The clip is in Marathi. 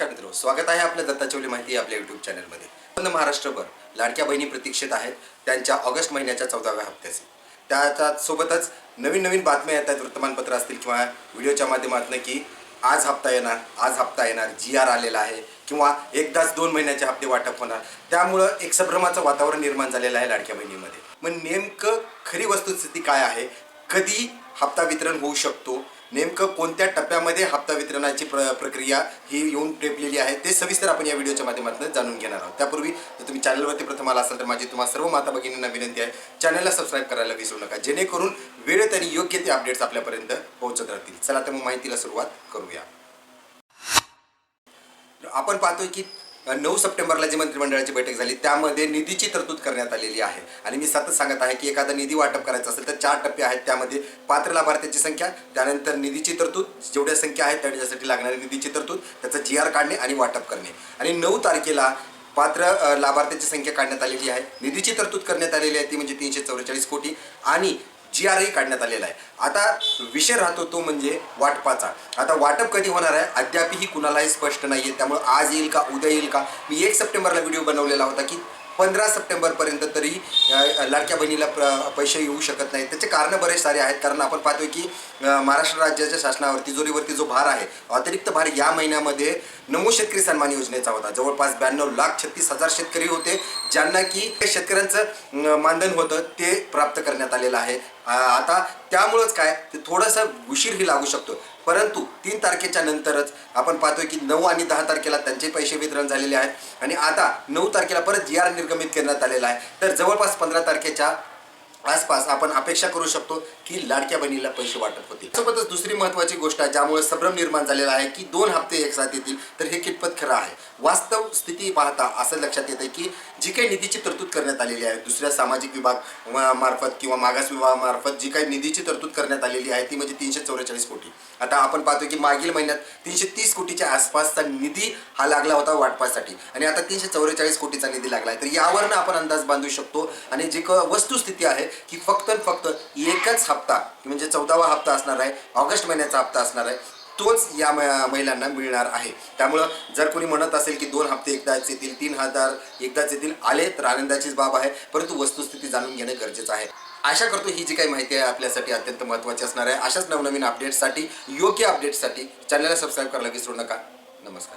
नमस्कार मित्र स्वागत आहे आपल्या दत्ताचवली माहिती आपल्या युट्यूब चॅनलमध्ये पण महाराष्ट्रभर लाडक्या बहिणी प्रतीक्षित आहेत त्यांच्या ऑगस्ट महिन्याच्या चौदाव्या हप्त्याचे. त्याच्या सोबतच नवीन नवीन बातम्या येत आहेत वृत्तमानपत्र असतील किंवा व्हिडिओच्या माध्यमातून की आज हप्ता येणार आज हप्ता येणार जी आर आलेला आहे किंवा एकदाच दोन महिन्याचे हप्ते वाटप होणार. त्यामुळं एक संभ्रमाचं वातावरण निर्माण झालेलं आहे लाडक्या बहिणीमध्ये. मग नेमकं खरी वस्तुस्थिती काय आहे? कधी हप्ता वितरण होऊ शकतो. नेमकं कोणत्या टप्प्यामध्ये हप्ता वितरणाची प्र प्रक्रिया ही येऊन टेपलेली आहे ते सविस्तर आपण या व्हिडिओच्या माध्यमातून जाणून घेणार आहोत. त्यापूर्वी जर तुम्ही चॅनलवरती प्रथम आला असाल तर माझी तुम्हाला सर्व माता भगिनींना विनंती आहे चॅनलला सबस्क्राईब करायला विसरू नका. जेणेकरून वेळेत आणि योग्य ते अपडेट्स आपल्यापर्यंत पोहोचत राहतील. चला तर मग माहितीला सुरुवात करूया. आपण पाहतोय की नऊ सप्टेंबरला जी मंत्रिमंडळाची बैठक झाली त्यामध्ये निधीची तरतूद करण्यात आलेली आहे. आणि मी सतत सांगत आहे की एखादा निधी वाटप करायचा असेल तर चार टप्पे आहेत. त्यामध्ये पात्र लाभार्थ्याची संख्या त्यानंतर निधीची तरतूद जेवढ्या संख्या आहेत त्याच्यासाठी लागणारी निधीची तरतूद त्याचा जी आर काढणे आणि वाटप करणे. आणि नऊ तारखेला पात्र लाभार्थ्याची संख्या काढण्यात आलेली आहे. निधीची तरतूद करण्यात आलेली आहे ती म्हणजे तीनशे चौवेचाळीस कोटी. आणि जी आरही काढण्यात आलेला आहे. आता विषय राहतो तो म्हणजे वाटपाचा. आता वाटप कधी होणार आहे? अद्यापही कुणालाही स्पष्ट नाही आहे त्यामुळे आज येईल का? उद्या येईल का? मी एक सप्टेंबरला व्हिडिओ बनवलेला होता की पंधरा सप्टेंबरपर्यंत तरी लाडक्या बहिणीला प्र पैसे येऊ शकत नाही त्याचे कारणं बरेच सारे आहेत. कारण आपण पाहतोय की महाराष्ट्र राज्याच्या शासनावर तिजोरीवरती जो भार आहे अतिरिक्त भार या महिन्यामध्ये नमो शेतकरी सन्मान योजनेचा होता. जवळपास ब्याण्णव लाख छत्तीस हजार शेतकरी होते ज्यांना की शेतकऱ्यांचं मानधन होतं ते प्राप्त करण्यात आलेलं आहे. आता त्यामुळंच काय ते थोडंसं उशीरही लागू शकतो. परंतु तीन तारखेच्या नंतरच आपण पाहतोय की नऊ आणि दहा तारखेला त्यांचे पैसे वितरण झालेले आहेत आणि आता नऊ तारखेला परत जी आर निर्गमित करण्यात आलेला आहे. तर जवळपास पंधरा तारखेच्या आसपास आपण अपेक्षा करू शकतो की लाडक्या बहिणीला पैसे वाटत होतील. सोबतच दुसरी महत्वाची गोष्ट आहे ज्यामुळे संभ्रम निर्माण झालेला आहे की दोन हप्ते एक साथ येतील तर हे कितपत खरं आहे? वास्तव स्थिती पाहता असं लक्षात येतं की जी काही निधीची तरतूद करण्यात आलेली आहे दुसऱ्या सामाजिक विभाग मार्फत किंवा मागास विभागामार्फत जी काही निधीची तरतूद करण्यात आलेली आहे ती म्हणजे तीनशे चौवेचाळीस कोटी. आता आपण पाहतो की मागील महिन्यात तीनशे तीस कोटीच्या आसपासचा निधी हा लागला होता वाटपासाठी. आणि आता तीनशे चौवेचाळीस कोटीचा निधी लागला आहे. तर यावरनं आपण अंदाज बांधू शकतो. आणि जी क वस्तुस्थिती आहे की फक्त फक्त एकच हप्ता म्हणजे चौदावा हप्ता असणार आहे ऑगस्ट महिन्याचा हप्ता असणार आहे तोच या महिलांना मिळणार आहे. त्यामुळं जर कोणी म्हणत असेल की दोन हप्ते एकदाच येतील तीन हजार एकदाच येतील आले तर आनंदाचीच बाब आहे परंतु वस्तुस्थिती जाणून घेणं गरजेचं आहे. आशा करतो ही जी काही माहिती आहे आपल्यासाठी अत्यंत महत्त्वाची असणार आहे. अशाच नवनवीन अपडेट्ससाठी योग्य अपडेट्ससाठी चॅनलला सबस्क्राईब करायला विसरू नका. नमस्कार.